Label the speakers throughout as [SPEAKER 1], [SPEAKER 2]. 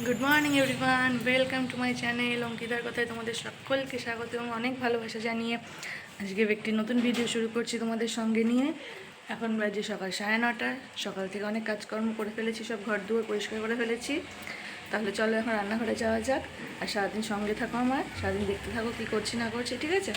[SPEAKER 1] Good morning everyone welcome to my channel অঙ্কিতার কথায় তোমাদের সকলকে স্বাগত এবং অনেক ভালোবাসা জানিয়ে আজকে একটি নতুন ভিডিও শুরু করছি তোমাদের সঙ্গে নিয়ে। এখন বাজে সকাল সাড়ে নটা। সকাল থেকে অনেক কাজকর্ম করে ফেলেছি, সব ঘর দুয়ার পরিষ্কার করে ফেলেছি। তাহলে চলো এখন রান্নাঘরে যাওয়া যাক। আর সারাদিন সঙ্গে থাকো আমার। সারাদিন দেখতে থাকো কী করছি না করছি, ঠিক আছে?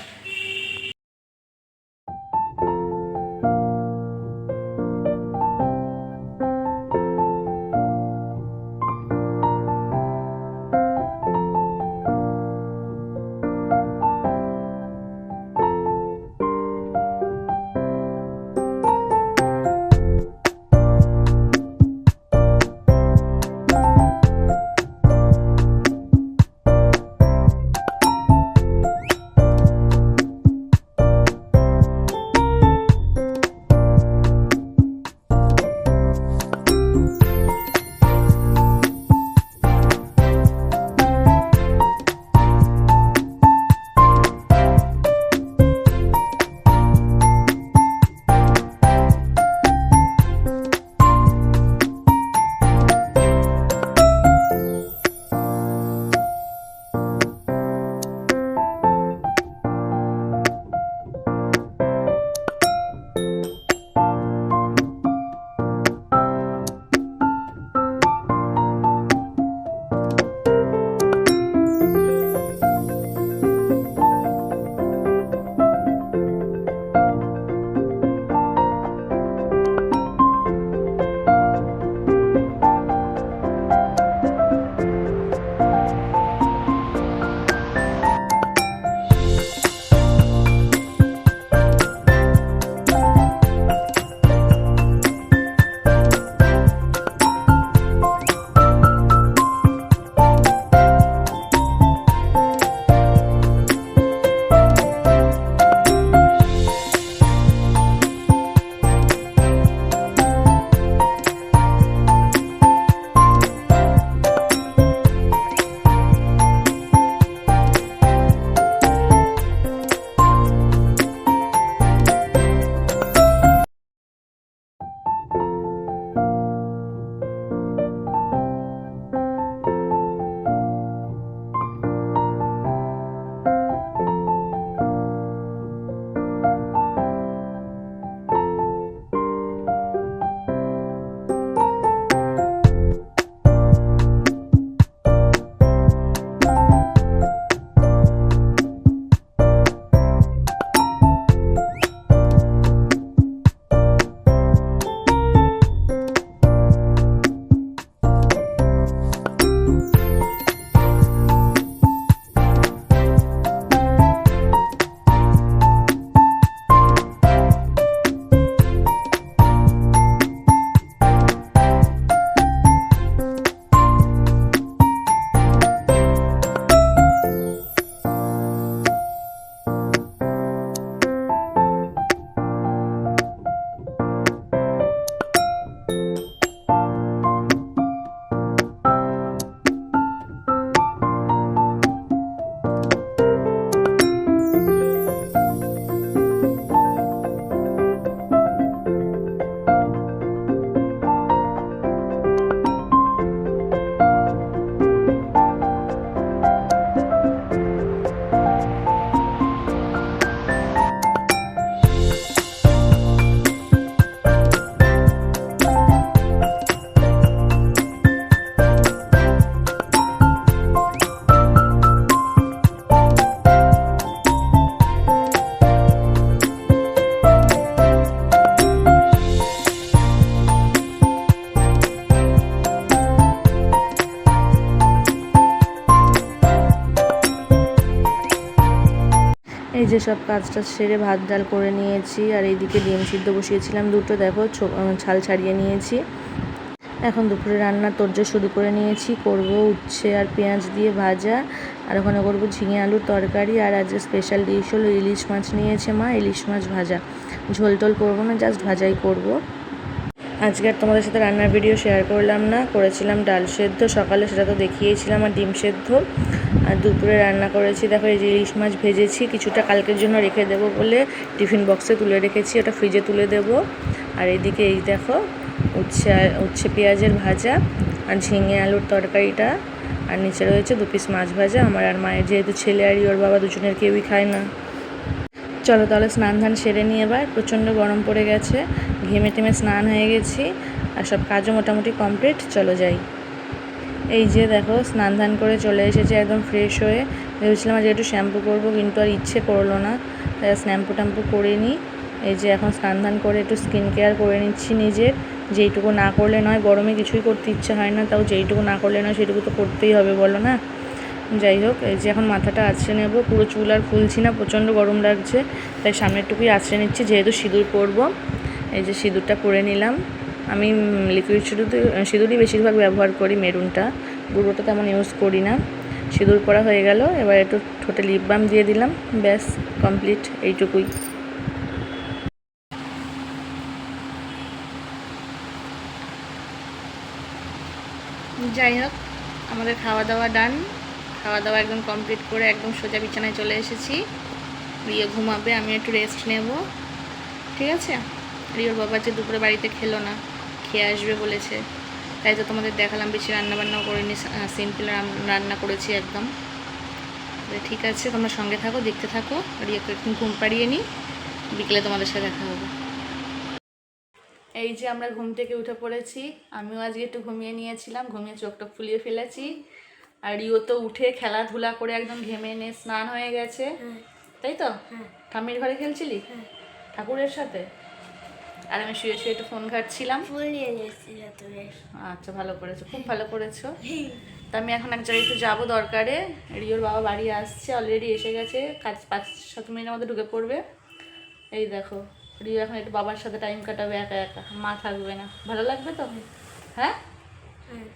[SPEAKER 1] যে সব কাজটা সেরে ভাত ডাল করে নিয়েছি আর এইদিকে ডিম সিদ্ধ বসিয়েছিলাম দুটো, দেখো ছাল ছাড়িয়ে নিয়েছি। এখন দুপুরে রান্না তোরজোর শুরু করে নিয়েছি, করব উচ্ছে আর পেঁয়াজ দিয়ে ভাজা আর ওখানে করব ঝিঙে আলুর তরকারি আর আজকে স্পেশাল ডিশ হলো ইলিশ মাছ নিয়েছে মা, ইলিশ মাছ ভাজা। ঝোল টোল করব না জাস্ট ভাজাই করব। আজকে আর তোমাদের সাথে রান্নার ভিডিও শেয়ার করলাম না। করেছিলাম ডাল সেদ্ধ। সকালে সেটা তো দেখিয়েছিলাম, আর ডিম সেদ্ধ। আর দুপুরে রান্না করেছি। দেখো এই যে ইলিশ মাছ ভেজেছি, কিছুটা কালকের জন্য রেখে দেবো বলে টিফিন বক্সে তুলে রেখেছি, ওটা ফ্রিজে তুলে দেবো। আর এইদিকে এই দেখো উচ্ছে উচ্ছে পেঁয়াজের ভাজা আর ঝিঙে আলুর তরকারিটা। আর নিচে রয়েছে দু পিস মাছ ভাজা। আমার আর মায়ের যেহেতু ছেলে আর ওর বাবা দুজনের কেউই খায় না। চলো তাহলে স্নান ধান সেরে নিয়ে এবার। প্রচণ্ড গরম পড়ে গেছে। ঘেমে টেমে স্নান হয়ে গেছি আর সব কাজও মোটামুটি কমপ্লিট, চলো যাই। এই যে দেখো, স্নান ধান করে চলে এসেছে একদম ফ্রেশ হয়ে। ভেবেছিলাম আজ একটু শ্যাম্পু করব, কিন্তু আর ইচ্ছে করল না। তাই স্ন্যাম্পু ট্যাম্পু করে নিই এই যে এখন স্নান ধান করে একটু স্কিন কেয়ার করে নিচ্ছি নিজের। যেইটুকু না করলে নয়, গরমে কিছুই করতে ইচ্ছে হয় না, তাও যেইটুকু না করলে নয়, সেটুকু তো করতেই হবে, বলো না? যাই হোক, এই যে এখন মাথাটা আছড়ে নেব। পুরো চুল আর খুলছি না, প্রচণ্ড গরম লাগছে। তাই সামনেরটুকুই আছড়ে নিচ্ছি, যেহেতু সিঁদুর পরবো। এই যে সিঁদুরটা পরে নিলাম। আমি লিকুইড সিঁদুর সিঁদুরই বেশিরভাগ ব্যবহার করি মেরুনটা। গুঁড়োটা তেমন ইউজ করি না। সিঁদুর পরা হয়ে গেল, এবার একটু ঠোঁটে লিপ বাম দিয়ে দিলাম। ব্যাস কমপ্লিট এইটুকুই। যাই হোক আমাদের খাওয়া দাওয়া ডান খাওয়া দাওয়া একদম কমপ্লিট করে একদম সোজা বিছানায় চলে এসেছি। রিও ঘুমাবে, আমি একটু রেস্ট নেব। ঠিক আছে? রিওর বাবা যে দুপুরে বাড়িতে খেলো না খেয়ে আসবে বলেছে। তাই তো তোমাদের দেখালাম বেশি রান্নাবান্নাও করিনি সিম্পল রান্না করেছি একদম। ঠিক আছে তোমরা সঙ্গে থাকো দেখতে থাকো রিওকে একটু ঘুম পাড়িয়ে নিই বিকেলে তোমাদের সাথে দেখা হবে। এই যে আমরা ঘুম থেকে উঠে পড়েছি আমিও আজকে একটু ঘুমিয়ে নিয়েছিলাম ঘুমিয়ে চোখটা ফুলিয়ে ফেলেছি। আর রিও তো উঠে খেলাধুলা করে একদম ঘেমে নে স্নান হয়ে গেছে। তাই তো? ঠাম্মির ঘরে খেলছিলি? ঠাকুরের সাথে? আর আমি শুয়ে শুয়ে একটু ফোন ঘাটছিলাম। আচ্ছা ভালো করেছ খুব ভালো করেছ। তা আমি এখন এক জায়গায় একটু যাব দরকারে। রিওর বাবা বাড়ি আসছে অলরেডি এসে গেছে কাজ পাঁচ সাত মিনিটের মধ্যে ঢুকে পড়বে। এই দেখো রিও এখন একটু বাবার সাথে টাইম কাটাবে একা একা মা থাকবে না। ভালো লাগবে তো? হ্যাঁ?
[SPEAKER 2] হ্যাঁ।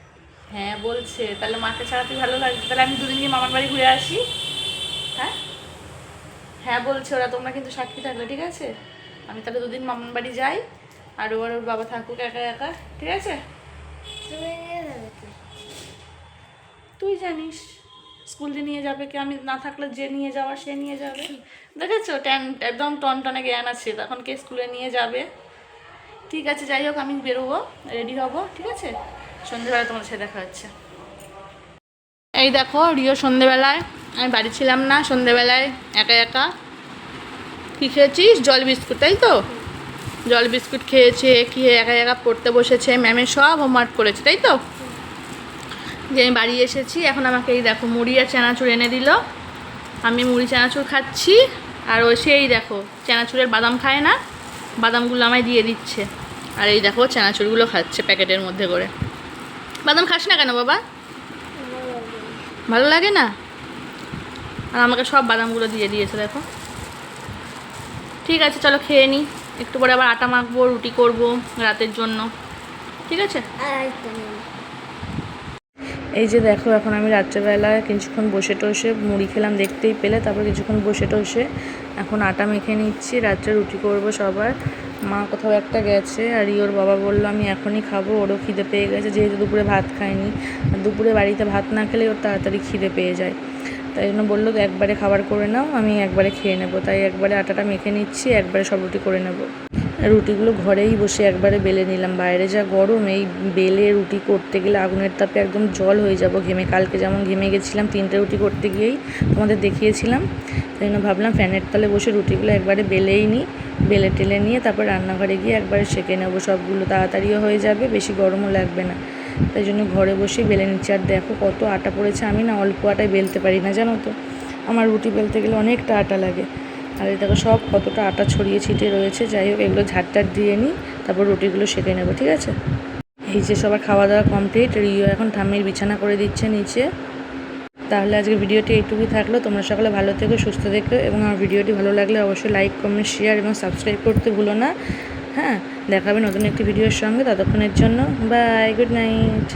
[SPEAKER 1] হ্যাঁ বলছে তাহলে মাকে ছাড়াতে ভালো লাগবে তাহলে আমি দুদিন গিয়ে মামার বাড়ি ঘুরে আসি। হ্যাঁ? হ্যাঁ বলছে ওরা তোমরা কিন্তু সাক্ষী থাকলে ঠিক আছে? আমি তাহলে দুদিন মামার বাড়ি যাই, আর ওর ওর বাবা থাকুক একা একা, ঠিক আছে? তুই জানিস, স্কুলে নিয়ে যাবে কি? আমি না থাকলে যে নিয়ে যাওয়া, সে নিয়ে যাবে। দেখেছ? ট্যান, একদম টনটনে জ্ঞান আছে। তখন কে স্কুলে নিয়ে যাবে? ঠিক আছে, যাই হোক, আমি বেরোবো, রেডি হব, ঠিক আছে? সন্ধ্যেবেলা তোমার সাথে দেখা হচ্ছে। এই দেখো, রিও সন্ধেবেলায় আমি বাড়ি ছিলাম না সন্ধেবেলায় একা একা। কী খেয়েছিস? জল বিস্কুট, তাই তো? জল বিস্কুট খেয়েছে, কি একা একা পড়তে বসেছে ম্যামের সব হোমওয়ার্ক করেছে, তাই তো? যে আমি বাড়ি এসেছি, এখন আমাকে এই দেখো মুড়ি আর চানাচুর এনে দিল। আমি মুড়ি, চানাচুর খাচ্ছি, আর ও সেই দেখো, চানাচুরের বাদাম খায় না, বাদামগুলো আমায় দিয়ে দিচ্ছে। আর এই দেখো, চানাচুরগুলো খাচ্ছে প্যাকেটের মধ্যে করে। বাদাম খাস না কেন বাবা? ভালো লাগে না? আর আমাকে সব বাদামগুলো দিয়ে দিয়েছে, দেখো। ঠিক আছে, চলো খেয়ে নিই একটু পরে আবার আটা মাখবো, রুটি করব রাতের জন্য। ঠিক আছে? এই যে দেখো, এখন আমি রাত্রেবেলায় কিছুক্ষণ বসে টসে মুড়ি খেলাম, দেখতেই পেলে। তারপর কিছুক্ষণ বসে টসে এখন আটা মেখে নিচ্ছি, রাত্রে রুটি করব সবার। মা কোথাও একটা গেছে, আর ওর বাবা বলল, আমি এখনই খাব, ওরও খিদে পেয়ে গেছে। যেহেতু দুপুরে ভাত খায়নি দুপুরে বাড়িতে ভাত না খেলে ওর তাড়াতাড়ি খিদে পেয়ে যায়। তাই জন্য বলল, একবারে খাবার করে নাও, আমি একবারে খেয়ে নেব। তাই একবারে আটাটা মেখে নিচ্ছি, একবারে সব রুটি করে নেব। রুটিগুলো ঘরেই বসে একবারে বেলে নিলাম। বাইরে যা গরম, এই বেলে রুটি করতে গেলে আগুনের তাপে একদম জল হয়ে যাব ঘেমে। কালকে যেমন ঘেমে গেছিলাম তিনটে রুটি করতে গিয়েই তোমাদের দেখিয়েছিলাম। তাই জন্য ভাবলাম ফ্যানের তলে বসে রুটিগুলো একবারে বেলেই নিই, বেলে টেলে নিয়ে তারপর রান্নাঘরে গিয়ে একবারে সেঁকে নেব। সবগুলো তাড়াতাড়িও হয়ে যাবে, বেশি গরমও লাগবে না। তাই জন্য ঘরে বসেই বেলে নিচ্ছি। আর দেখো কত আটা পড়েছে। আমি না অল্প আটায় বেলতে পারি না, জানো তো? আমার রুটি বেলতে গেলে অনেকটা আটা লাগে। আর দেখো সব কতটা আটা ছড়িয়ে ছিটিয়ে রয়েছে। যাই হোক, এগুলো ঝাড়টার দিয়ে নিই, তারপর রুটিগুলো সেঁকে নেব, ঠিক আছে? এই যে সবার খাওয়া দাওয়া কমপ্লিট রিও এখন ঠাম্মির বিছানা করে দিচ্ছে নিচে। তাহলে আজকে ভিডিওটি এইটুকুই থাকল। তোমরা সকলে ভালো থেকো, সুস্থ থেকো, এবং আমার ভিডিওটি ভালো লাগলে অবশ্যই লাইক কমেন্ট শেয়ার এবং সাবস্ক্রাইব করতে ভুলো না। হ্যাঁ? দেখাবে নতুন একটি ভিডিওর সঙ্গে ততক্ষণের জন্য বাই গুড নাইট